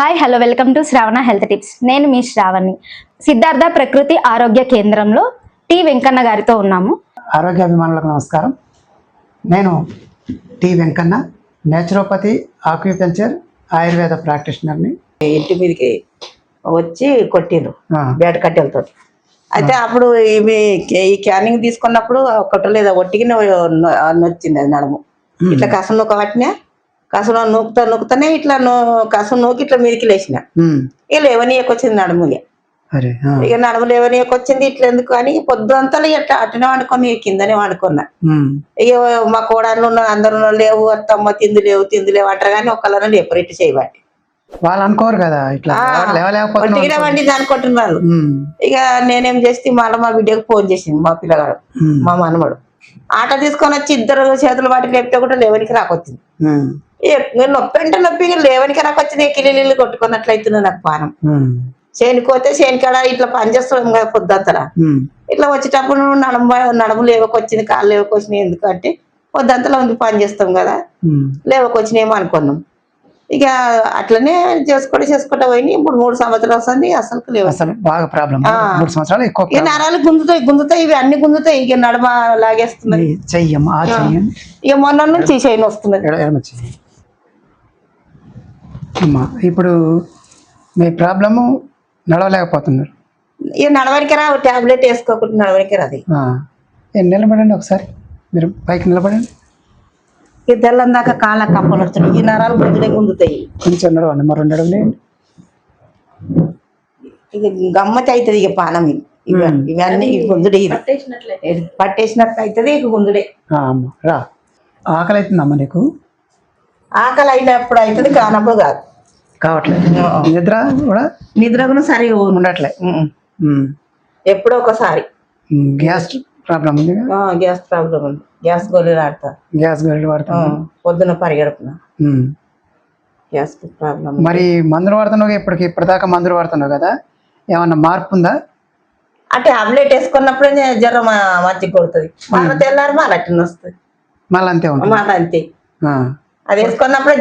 Hi hello welcome to Shravana health tips నేను మీ శ్రావణి సిద్ధార్థ ప్రకృతి ఆరోగ్య కేంద్రంలో టి వెంకన్న గారితో ఉన్నాము. ఆరోగ్య అభిమానులకు నమస్కారం. నేను T Venkanna naturopathy acupuncture Ayurveda ప్రాక్టీషనర్ని ఇంటి మీదకి వచ్చి కొట్టిండ్రు బేట కట్టెలతో అయితే అప్పుడు ఇవి ఈ క్యానింగ్ తీసుకున్నప్పుడు ఒకటి లేదా ఒట్టిగానే నొచ్చింది అది నడుము. ఇట్లా కసం నూక పట్టినా కసం నూకుతా నూకుతానే ఇట్లా నూ- కసం నూకి ఇట్లా మీదకి లేచిన. ఇక లేవనీయకొచ్చింది నడుము ఇక. నడుము లేవనీయకొచ్చింది ఇట్లా ఎందుకు అని పొద్దుంతా ఇట్లా అట్టనే వండుకొని కిందనే వండుకున్నా. ఇక మా కోడళ్ళు ఉన్న అందరూ లేవు అత్తమ్మ తింది లేవు తింది లేవు అంటారు కానీ ఒక్కళ్ళని లేపరు ఇట్టు చేయబట్టి. వాళ్ళు అనుకోరు కదా ఇట్లా వండింది అనుకుంటున్నారు. ఇక నేనేం చేస్తే మళ్ళీ మా బిడ్డకు ఫోన్ చేసింది మా పిల్లగాడు మా మనమడు ఆట తీసుకొని వచ్చి ఇద్దరు చేతులు వాటి లేపితే కూడా లేవనికి రాకొచ్చింది. నొప్పి అంటే నొప్పి ఇక లేవనికి రాకొచ్చింది కిల్లీలు కొట్టుకున్నట్లయితుంది నాకు పానం. చేనికి పోతే చేనికాడ ఇట్లా పని చేస్తున్నాం కదా పొద్దంతలా ఇట్లా వచ్చేటప్పుడు నడుము నడుము లేవకొచ్చింది కాళ్ళు లేవకొచ్చినాయి ఎందుకంటే పొద్దంతలా ఉంది పని చేస్తాం కదా. లేవకొచ్చినాయేమో అనుకున్నాం. ఇక అట్లనే చేసుకుంటూ చేసుకుంటా పోయి ఇప్పుడు మూడు సంవత్సరాలు వస్తుంది అసలు లేవు. అసలు బాగా ప్రాబ్లం. మూడు సంవత్సరాలు ఎక్కువ నరాలు గుంజుతాయి గుంజుతాయి ఇవి అన్ని గుంజుతాయి ఇక నడమ లాగేస్తున్నాయి. చెయ్యం ఇక మొన్న నుంచి వస్తున్నది ఎడమ చెయ్యి. అమ్మా ఇప్పుడు మీ ప్రాబ్లము నడవలేకపోతున్నారు. ఇక నడవడికి రా టాబ్లెట్ వేసుకోకుండా నడవడికి రాదు నిలబడండి ఒకసారి మీరు పైకి నిలబడండి. ఇక తెల్లం దాకా కాళ్ళ కప్పలు వస్తున్నాయి ఈ నరాలు గుంజుడే గుంజుతాయి. కొంచెం నడవండి మరి రెండు అడుగులు వేయండి. ఇక గమ్మతి అవుతుంది ఇక పానం ఇవి. ఇవి ఇవన్నీ ఇవి గుంజుడే పట్టేసినట్టు అవుతుంది ఇక గుంజుడే. ఆ, అమ్మ రా. ఆకలి అవుతుందమ్మా నీకు? ఆకలి అయినప్పుడు అవుతుంది కానప్పుడు కాదు. కావట్లేదు. నిద్ర కూడా? నిద్ర కూడా సరి ఉండట్లే. ఎప్పుడో ఒకసారి. గ్యాస్ ప్రాబ్లం ఉంది గ్యాస్ ప్రాబ్లం ఉంది. గ్యాస్ గోళీలు ఆడతా గ్యాస్ గొర్రెలు ఆ, వాడుతున్నాం పొద్దున పరిగెడుపున. గ్యాస్ ప్రాబ్లం మరి మందులు వాడుతున్నావు ఇప్పటికి? ఇప్పటిదాకా మందులు వాడుతున్నావు కదా? ఏమన్నా మార్పు ఉందా? ఆ టాబ్లెట్ వేసుకున్నప్పుడే నేను జ్వరం మజ్జిగ కొడుతుంది. మళ్ళీ తెల్లారి మళ్ళీ అట్లా వస్తుంది. మళ్ళీ అంతే ఉంటుంది. మళ్ళీ అంతే. అది వేసుకున్నప్పుడే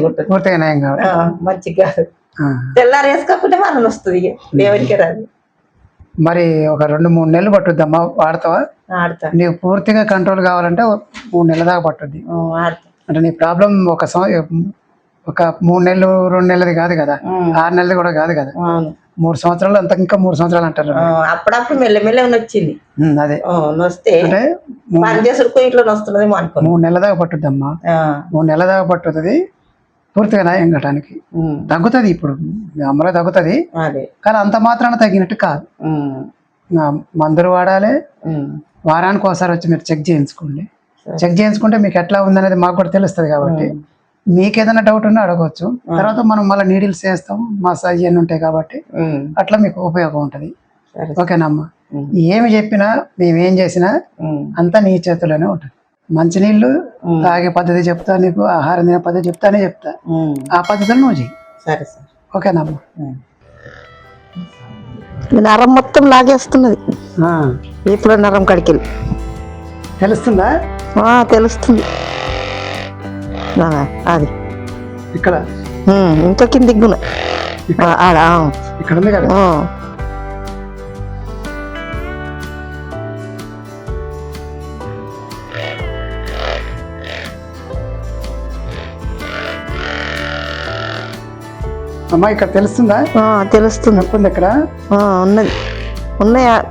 కొడుతుంది పూర్తిగా నయం కావాలి ఆ, మజ్జిగ కాదు. తెల్లారి వేసుకోకుంటే మళ్ళీ వస్తుంది ఇక. దేవునికి రాదు. మరి ఒక రెండు మూడు నెలలు పట్టుద్దమ్మా వాడతావా? ఆడతా. నీకు పూర్తిగా కంట్రోల్ కావాలంటే మూడు నెలల దాకా పట్టుద్ది. ఆడతా. అంటే నీ ప్రాబ్లం ఒక ఒక మూడు నెలలు రెండు నెలలది కాదు కదా. ఆరు నెలది కూడా కాదు కదా. మూడు సంవత్సరాలు అంత ఇంకా మూడు సంవత్సరాలు అంటారు. అప్పుడప్పుడు మెల్లమెల్ల వచ్చింది అదే. ఆ, నొస్తే. అంటే ఇట్లా నొస్తున్నది మూడు నెలల దాకా పట్టుద్దమ్మా. మూడు నెలల దాకా పట్టుతుంది పూర్తిగా నయం కట్టడానికి. ఉమ్, తగ్గుతుంది ఇప్పుడు అమ్మలో తగ్గుతుంది కానీ అంత మాత్రాన తగ్గినట్టు కాదు. మందులు వాడాలి. వారానికి ఒకసారి వచ్చి మీరు చెక్ చేయించుకోండి. చెక్ చేయించుకుంటే మీకు ఎట్లా ఉందనేది మాకు కూడా తెలుస్తుంది కాబట్టి. మీకు ఏదైనా డౌట్ ఉన్నా అడగవచ్చు తర్వాత మనం మళ్ళీ నీడిల్స్ చేస్తాం మసాజ్ అన్నీ ఉంటాయి కాబట్టి అట్లా మీకు ఉపయోగం ఉంటుంది. సరే ఓకేనమ్మా. ఏమి చెప్పినా మేము ఏం చేసినా అంతా నీ చేతిలోనే ఉంటుంది. మంచినీళ్ళు తాగే పద్ధతి చెప్తా నీకు ఆహారం తినే పద్ధతి చెప్తానే చెప్తా. ఆ పద్ధతిలో నువ్వు చెయ్యి. సరే సరే. ఓకేనమ్మా నరం మొత్తం లాగేస్తున్నది. ఆ, ఇప్పుడు నరం కడికి తెలుస్తుందా? తెలుస్తుంది. అది. ఇక్కడ? ఇంకా గుణ ఆడ ఇక్కడ ఉంది కదా. అమ్మా ఇక్కడ తెలుస్తుందా? ఆ, తెలుస్తుంది. ఇక్కడ? ఆ, ఉన్నది. ఉన్నాయా?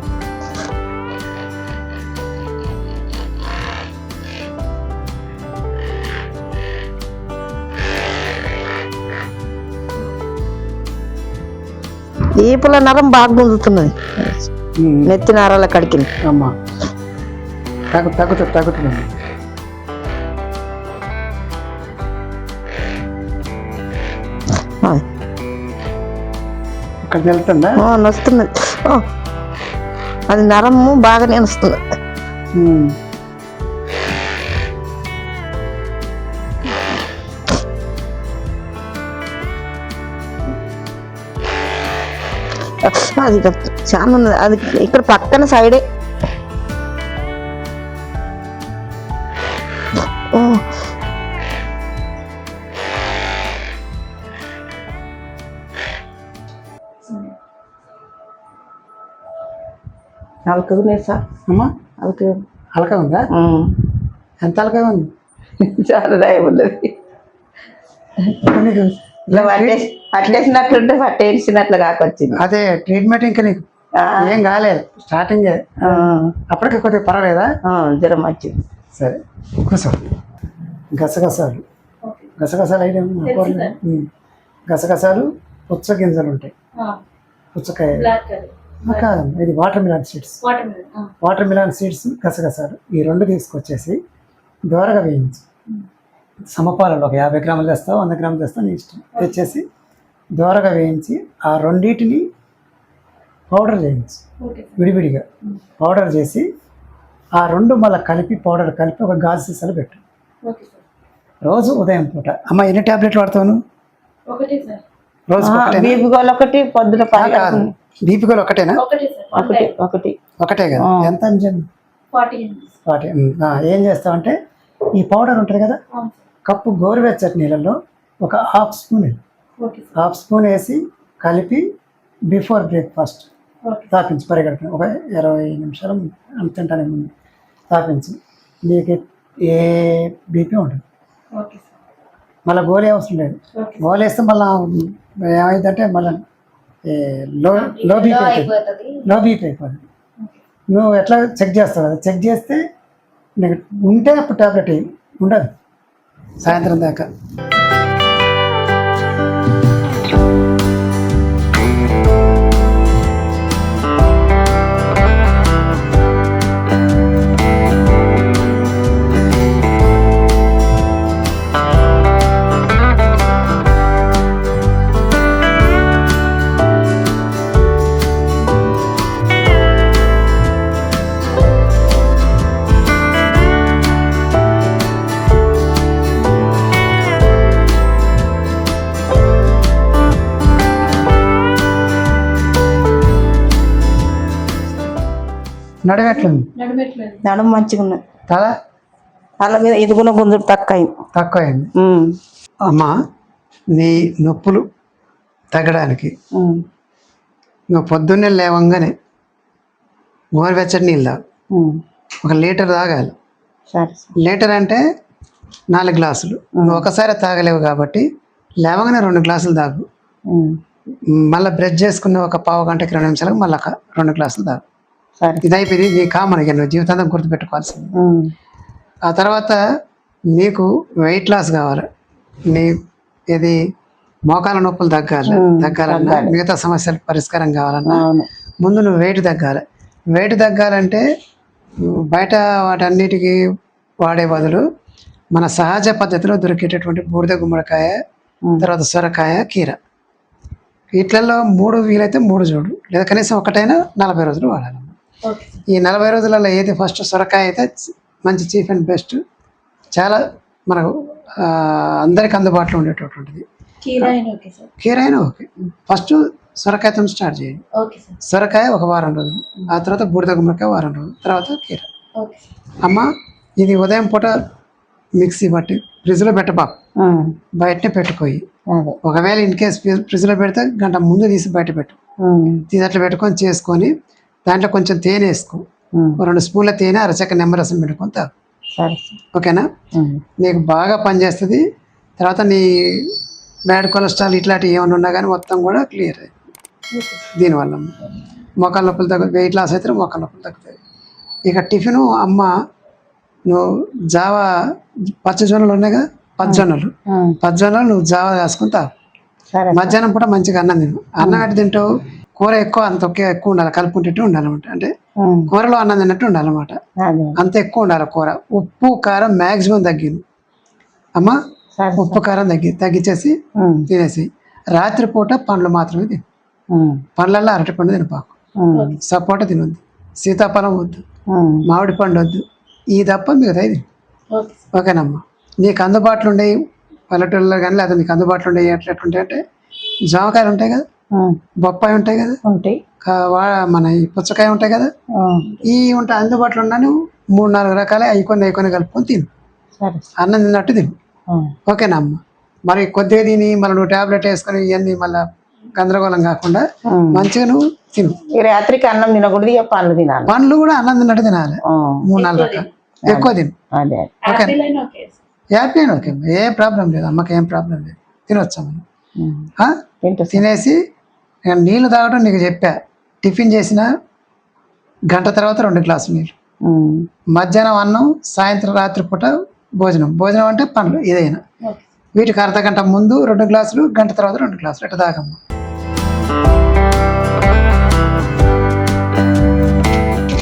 ఈపుల నరం బాగా గుంజుతున్నది. నెత్తి నరాల కడికి అమ్మా. తగ్గు తగ్గుతుంది తగ్గుతుంది ఇక్కడ తెలుస్తుందా నొస్తున్నది. అది నరము బాగానే వస్తుంది అది చాలా ఉన్నది. అది ఇక్కడ పక్కన సైడే. ఓ. అలకగా లేదు సార్. అమ్మా అలకగా అలక ఉందా? ఎంత అలక ఉంది? చాలా రాయబడ్డది ఇలా వాటేసి పట్టేసినట్లుంటే పట్టేసినట్లు కాకొచ్చింది. అదే ట్రీట్మెంట్ ఇంకా నీకు ఏం కాలేదు. స్టార్టింగ్ అప్పటికి కొద్దిగా పర్వాలేదా? జ్వరం వచ్చింది. సరే. కూర్చో. గసగసాలు. గసగసాలు అయితే గసగసాలు పుచ్చ గింజలు ఉంటాయి. పుచ్చకాయ. కాదమ్మా ఇది watermelon seeds. Watermelon seeds గసగసాలు ఈ రెండు తీసుకొచ్చేసి దోరగా వేయించు. సమపాలలో ఒక యాభై గ్రాములు తెస్తావు వంద గ్రాములు తెస్తావు నీ ఇష్టం. తెచ్చేసి దోరగా వేయించి ఆ రెండింటిని పౌడర్ చేయించు. విడివిడిగా పౌడర్ చేసి ఆ రెండు మళ్ళీ కలిపి పౌడర్ కలిపి ఒక గాజు సీసాలు పెట్టు. రోజు ఉదయం పూట. అమ్మ ఎన్ని టాబ్లెట్లు వాడతావు నువ్వు? రోజు ఒకటి పొద్దున కాదు ఒకటేనా? ఒకటి ఒకటి ఒకటే. కదా. ఎంత ఆ, ఏం చేస్తావంటే ఈ పౌడర్ ఉంటుంది కదా? కప్పు గోరువెచ్చటి నీళ్ళలో ఒక హాఫ్ స్పూన్. హాఫ్ స్పూన్ వేసి కలిపి బిఫోర్ బ్రేక్ఫాస్ట్ తాపించు పరిగెడతాను ఒక ఇరవై నిమిషాలు అంత తింటానే ముందు తాపించు నీకు ఏ బీపీ ఉండదు మళ్ళీ గోలీ అవసరం లేదు. గోలు వేస్తే మళ్ళీ ఏమైందంటే మళ్ళీ లో లో బీపీ అవుతుంది లో బీపీ అయిపోతుంది. నువ్వు ఎట్లా చెక్ చేస్తావు? కదా చెక్ చేస్తే నీకు ఉంటే అప్పుడు టాబ్లెట్ వేయి. ఉండదు. సాయంత్రం దాకా. నడవెట్లుంది నడుము మంచిగా ఉన్నది. తల? తల మీద ఎదుగున గుంజుడు తక్కువ అయింది తక్కువ అయింది అమ్మా నీ నొప్పులు తగ్గడానికి నువ్వు పొద్దున్నే లేవంగానే గోరువెచ్చటి నీళ్ళు. తాగు. ఒక లీటర్ తాగాలి. లీటర్ అంటే నాలుగు గ్లాసులు. నువ్వు ఒకసారి తాగలేవు కాబట్టి లేవగానే రెండు గ్లాసులు తాగు. మళ్ళీ బ్రష్ చేసుకున్న ఒక పావు గంటకి రెండు నిమిషాలకు మళ్ళీ రెండు గ్లాసులు తాగు. ఇది అయిపోయింది నీ కామన్ ఇక నువ్వు జీవితాంతం గుర్తుపెట్టుకోవాల్సింది. ఆ తర్వాత నీకు వెయిట్ లాస్ కావాలి. నీ ఇది మోకాల నొప్పులు తగ్గాలి. తగ్గాలన్నా మిగతా సమస్యలకు పరిష్కారం కావాలన్నా ముందు నువ్వు వెయిట్ తగ్గాలి. వెయిట్ తగ్గాలంటే బయట వాటన్నిటికీ వాడే బదులు మన సహజ పద్ధతిలో దొరికేటటువంటి బూడిద గుమ్మడికాయ. తర్వాత సొరకాయ కీర. వీటిలలో మూడు వీలైతే మూడు చూడు లేదా కనీసం ఒకటైనా నలభై రోజులు వాడాలి. ఈ నలభై రోజులలో ఏది ఫస్ట్ సొరకాయ అయితే మంచి చీఫ్ అండ్ బెస్ట్. చాలా మనకు అందరికి అందుబాటులో ఉండేటటువంటిది. కీర అయినా ఓకే ఫస్ట్ సొరకాయతో స్టార్ట్ చేయండి. సొరకాయ ఒక వారం రోజులు. ఆ తర్వాత బూడిద గుమ్మడికాయ వారం రోజులు. తర్వాత కీర. అమ్మ ఇది ఉదయం పూట మిక్సీ బట్టి ఫ్రిడ్జ్లో పెట్టబాకు ఉమ్, బయటనే పెట్టుకోయి. ఒకవేళ ఇన్ కేస్ ఫ్రిడ్జ్లో పెడితే గంట ముందు తీసి బయట పెట్టు. తీసి అట్లా పెట్టుకొని చేసుకొని దాంట్లో కొంచెం తేనె వేసుకో. రెండు స్పూన్ల తేనె అరచక్క నిమ్మరసం పెట్టుకొని తాగు. ఓకేనా? నీకు బాగా పనిచేస్తుంది తర్వాత నీ బ్యాడ్ కొలెస్ట్రాల్ ఇట్లాంటివి ఏమైనా ఉన్నా కానీ మొత్తం కూడా క్లియర్ దీనివల్ల. మొక్కల నొప్పులు తగ్గు వెయిట్ లాస్ అయితే మొక్కల నొప్పులు తగ్గుతాయి. ఇక టిఫిన్ అమ్మ నువ్వు జావా పచ్చజొన్నలు ఉన్నాయి కదా? పచ్చజొన్నలు పచ్చజొన్నలు నువ్వు జావా సరే మధ్యాహ్నం పూట మంచిగా అన్నం తిను. అన్నం ఎట్టు తింటావు? కూర ఎక్కువ అంత ఒకే ఎక్కువ ఉండాలి కలుపుకుంటూ ఉండాలన్నమాట. అంటే కూరలో అన్నం తిన్నట్టు ఉండాలన్నమాట. అంత ఎక్కువ ఉండాలి కూర. ఉప్పు కారం మ్యాక్సిమం తగ్గింది. అమ్మ ఉప్పు కారం తగ్గి తగ్గించేసి తినేసి రాత్రిపూట పండ్లు మాత్రమే తిను. పండ్లల్లో అరటిపండు తినపాకు. సపోటా తినొద్దు. సీతాఫలం వద్దు. మామిడి పండు వద్దు. ఈ తప్ప మిగతా ఇది. ఓకేనమ్మా. నీకు అందుబాటులో ఉండేవి పల్లెటూళ్ళలో కానీ లేదా నీకు అందుబాటులో ఉండేవి ఎట్లా ఎట్లుంటాయి అంటే జామకాయలు ఉంటాయి కదా బొప్పాయి ఉంటాయి కదా? ఉంటాయి. మన ఈ పుచ్చకాయ ఉంటాయి కదా? ఈ ఉంటాయి అందుబాటులో ఉన్నాను మూడు నాలుగు రకాలే అవి కొన్ని అవి కొన్ని కలుపుకొని తిను. సరే. అన్నం తిన్నట్టు తిను. ఓకేనా అమ్మ? మరి కొద్దిగా తిని మళ్ళీ నువ్వు ట్యాబ్లెట్ వేసుకొని ఇవన్నీ మళ్ళీ గందరగోళం కాకుండా. మంచిగా నువ్వు తిను. ఈ రాత్రికి అన్నం తినకూడదు పండ్లు తినాలి. పండ్లు కూడా అన్నం తిన్నట్టు తినాలి. మూడు నాలుగు రకాలు. ఎక్కువ తిను. అదే. ఓకే హ్యాపీ అయినా ఓకే ఏం ప్రాబ్లం లేదు అమ్మకి ఏం ప్రాబ్లం లేదు. తినొచ్చు? తింటా తినేసి ఇక నీళ్ళు తాగడం నీకు చెప్పా. టిఫిన్ చేసిన గంట తర్వాత రెండు గ్లాసులు నీళ్ళు. ఉమ్. మధ్యాహ్నం అన్నం సాయంత్రం రాత్రి పూట భోజనం. భోజనం అంటే పండ్లు ఏదైనా. వీటికి అర్ధ గంట ముందు రెండు గ్లాసులు గంట తర్వాత రెండు గ్లాసులు. ఇట్లా తాగమ్మ?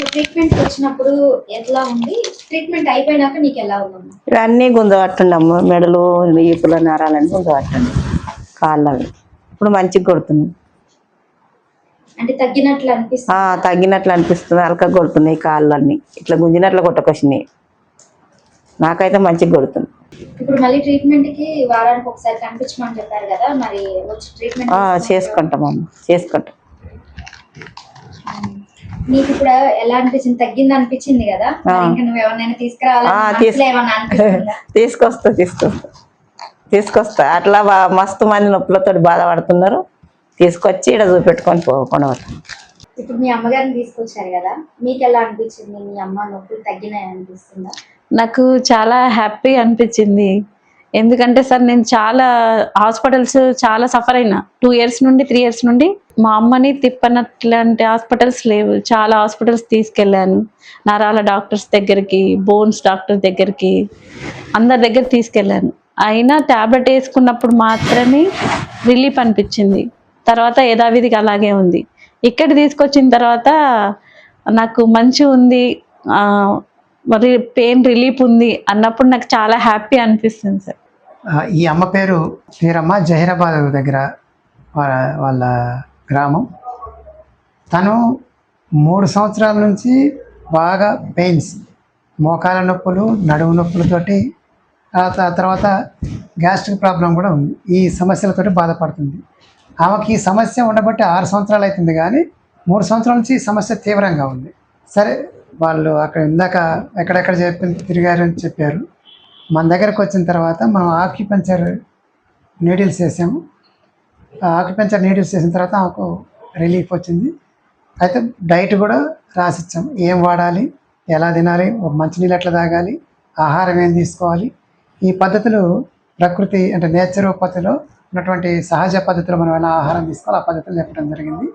ట్రీట్మెంట్ వచ్చినప్పుడు ఎట్లా ఉంది? ట్రీట్మెంట్ అయిపోయినాక నీకు ఎలా ఉందమ్మా ఇక అన్నీ గుంజబట్టండి అమ్మ. మెడలు ఈపుల నరాలన్నీ గుంజబట్టండి కాళ్ళవి. ఇప్పుడు మంచిగా కొడుతుంది. అంటే తగ్గినట్లు అనిపిస్తుంది. తగ్గినట్లు అనిపిస్తుంది. అలక కొడుతున్నాయి కాళ్ళన్నీ. ఇట్లా గుంజినట్లు కొట్టకొచ్చినాయి. నాకైతే మంచిగా కొడుతుంది. ఇప్పుడు మళ్ళీ ట్రీట్మెంట్కి వారానికి ఒకసారి కనిపించమని చెప్పారు కదా మరి వచ్చి ట్రీట్మెంట్ చేసుకుంటాం అమ్మ. చేసుకుంటాం. నీకు ఇప్పుడు ఎలా అనిపించింది? తగ్గింది అనిపించింది కదా? ఇంకా నువ్వు ఎవరినైనా తీసుకురావాలి? తీసుకొస్తా తీసుకొస్తా. తీసుకొస్తా. అట్లా మస్తు మంది నొప్పులతో బాధపడుతున్నారు. తీసుకొచ్చి ఇక్కడ చూపెట్టుకొని పోకుండా ఇప్పుడు మీ అమ్మగారిని తీసుకొచ్చారు కదా మీకు ఎలా అనిపించింది? మీ అమ్మ నొప్పులు తగ్గినాయి అనిపిస్తుందా? నాకు చాలా హ్యాపీ అనిపించింది. ఎందుకంటే సార్ నేను చాలా హాస్పిటల్స్ చాలా సఫర్ అయినా. టూ ఇయర్స్ నుండి త్రీ ఇయర్స్ నుండి మా అమ్మని తిప్పనట్లాంటి హాస్పిటల్స్ లేవు. చాలా హాస్పిటల్స్ తీసుకెళ్ళాను. నరాల డాక్టర్స్ దగ్గరికి బోన్స్ డాక్టర్ దగ్గరికి అందరి దగ్గర తీసుకెళ్ళాను. అయినా ట్యాబ్లెట్ వేసుకున్నప్పుడు మాత్రమే రిలీఫ్ అనిపించింది. తర్వాత యథావిధిగా అలాగే ఉంది. ఇక్కడ తీసుకొచ్చిన తర్వాత నాకు మంచి ఉంది మరి పెయిన్ రిలీఫ్ ఉంది అన్నప్పుడు నాకు చాలా హ్యాపీ అనిపిస్తుంది సార్. ఈ అమ్మ పేరు పేరమ్మ జహీరాబాద్ దగ్గర వాళ్ళ గ్రామం. తను మూడు సంవత్సరాల నుంచి బాగా పెయిన్స్ మోకాల నొప్పులు నడుము నొప్పులతోటి ఆ తర్వాత గ్యాస్ట్రిక్ ప్రాబ్లం కూడా ఉంది. ఈ సమస్యలతోటి బాధపడుతుంది. ఆమెకి ఈ సమస్య ఉండబట్టి ఆరు సంవత్సరాలు అవుతుంది కానీ మూడు సంవత్సరాల నుంచి ఈ సమస్య తీవ్రంగా ఉంది. సరే వాళ్ళు అక్కడ ఇందాక ఎక్కడెక్కడ చెప్పి తిరిగారని చెప్పారు. మన దగ్గరకు వచ్చిన తర్వాత మనం ఆక్యుపెంచర్ నీడిల్స్ వేసాము. ఆ నీడిల్స్ వేసిన తర్వాత ఆమెకు రిలీఫ్ వచ్చింది. అయితే డైట్ కూడా రాసిచ్చాం ఏం వాడాలి ఎలా తినాలి ఒక మంచినీళ్ళు ఎట్లా తాగాలి ఆహారం ఏం తీసుకోవాలి ఈ పద్ధతులు ప్రకృతి అంటే నేచర్ ఉన్నటువంటి సహజ పద్ధతిలో మనం ఎలా ఆహారం తీసుకోవాలి ఆ పద్ధతిలో చెప్పడం జరిగింది.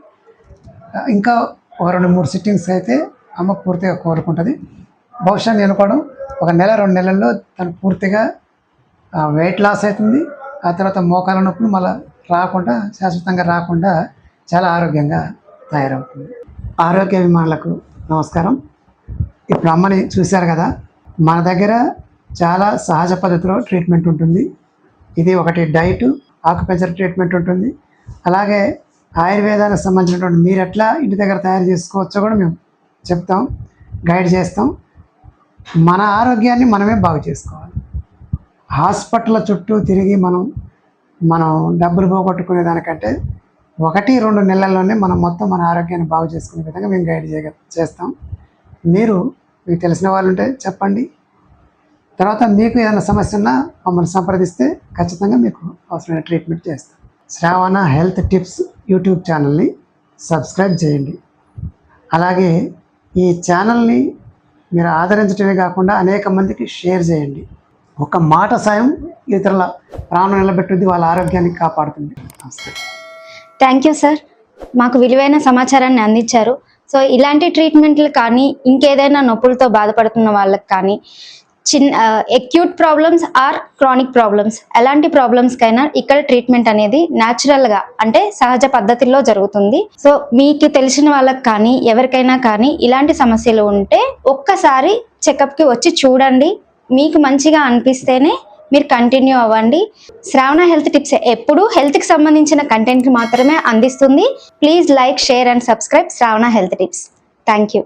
ఇంకా ఒక రెండు మూడు సిట్టింగ్స్ అయితే అమ్మ పూర్తిగా కోరుకుంటుంది. బహుశా నేను కూడా ఒక నెల రెండు నెలల్లో తను పూర్తిగా వెయిట్ లాస్ అవుతుంది. ఆ తర్వాత మోకాల నొప్పులు మళ్ళీ రాకుండా శాశ్వతంగా రాకుండా చాలా ఆరోగ్యంగా తయారవుతుంది. ఆరోగ్య అభిమానులకు నమస్కారం. ఇప్పుడు అమ్మని చూశారు కదా మన దగ్గర చాలా సహజ పద్ధతిలో ట్రీట్మెంట్ ఉంటుంది. ఇది ఒకటి డైట్ ఆకుపెంచర్ ట్రీట్మెంట్ ఉంటుంది. అలాగే ఆయుర్వేదానికి సంబంధించినటువంటి మీరు ఎట్లా ఇంటి దగ్గర తయారు చేసుకోవచ్చో కూడా మేము చెప్తాం గైడ్ చేస్తాం. మన ఆరోగ్యాన్ని మనమే బాగు చేసుకోవాలి. హాస్పిటల్ చుట్టూ తిరిగి మనం మనం డబ్బులు పోగొట్టుకునే దానికంటే ఒకటి రెండు నెలల్లోనే మనం మొత్తం మన ఆరోగ్యాన్ని బాగు చేసుకునే విధంగా మేము గైడ్ చేయ చేస్తాం. మీరు మీకు తెలిసిన వాళ్ళు ఉంటే చెప్పండి. తర్వాత మీకు ఏదైనా సమస్య ఉన్నా మమ్మల్ని సంప్రదిస్తే ఖచ్చితంగా మీకు అవసరమైన ట్రీట్మెంట్ చేస్తాం. శ్రావణ హెల్త్ టిప్స్ యూట్యూబ్ ఛానల్ని సబ్స్క్రైబ్ చేయండి. అలాగే ఈ ఛానల్ని మీరు ఆదరించడమే కాకుండా అనేక మందికి షేర్ చేయండి. ఒక మాట సాయం ఇతరుల ప్రాణం నిలబెట్టుద్ది వాళ్ళ ఆరోగ్యాన్ని కాపాడుతుంది. నమస్తే. థ్యాంక్ యూ సార్ మాకు విలువైన సమాచారాన్ని అందించారు. సో ఇలాంటి ట్రీట్మెంట్లు కానీ ఇంకేదైనా నొప్పులతో బాధపడుతున్న వాళ్ళకి కానీ చిన్న acute problems or chronic problems ఎలాంటి ప్రాబ్లమ్స్కైనా ఇక్కడ ట్రీట్మెంట్ అనేది న్యాచురల్గా అంటే సహజ పద్ధతిలో జరుగుతుంది. సో మీకు తెలిసిన వాళ్ళకి కానీ ఎవరికైనా కానీ ఇలాంటి సమస్యలు ఉంటే ఒక్కసారి చెకప్కి వచ్చి చూడండి. మీకు మంచిగా అనిపిస్తేనే మీరు కంటిన్యూ అవ్వండి. శ్రావణ హెల్త్ టిప్స్ ఎప్పుడు హెల్త్కి సంబంధించిన కంటెంట్ మాత్రమే అందిస్తుంది. Please like share and subscribe Shravana health tips thank you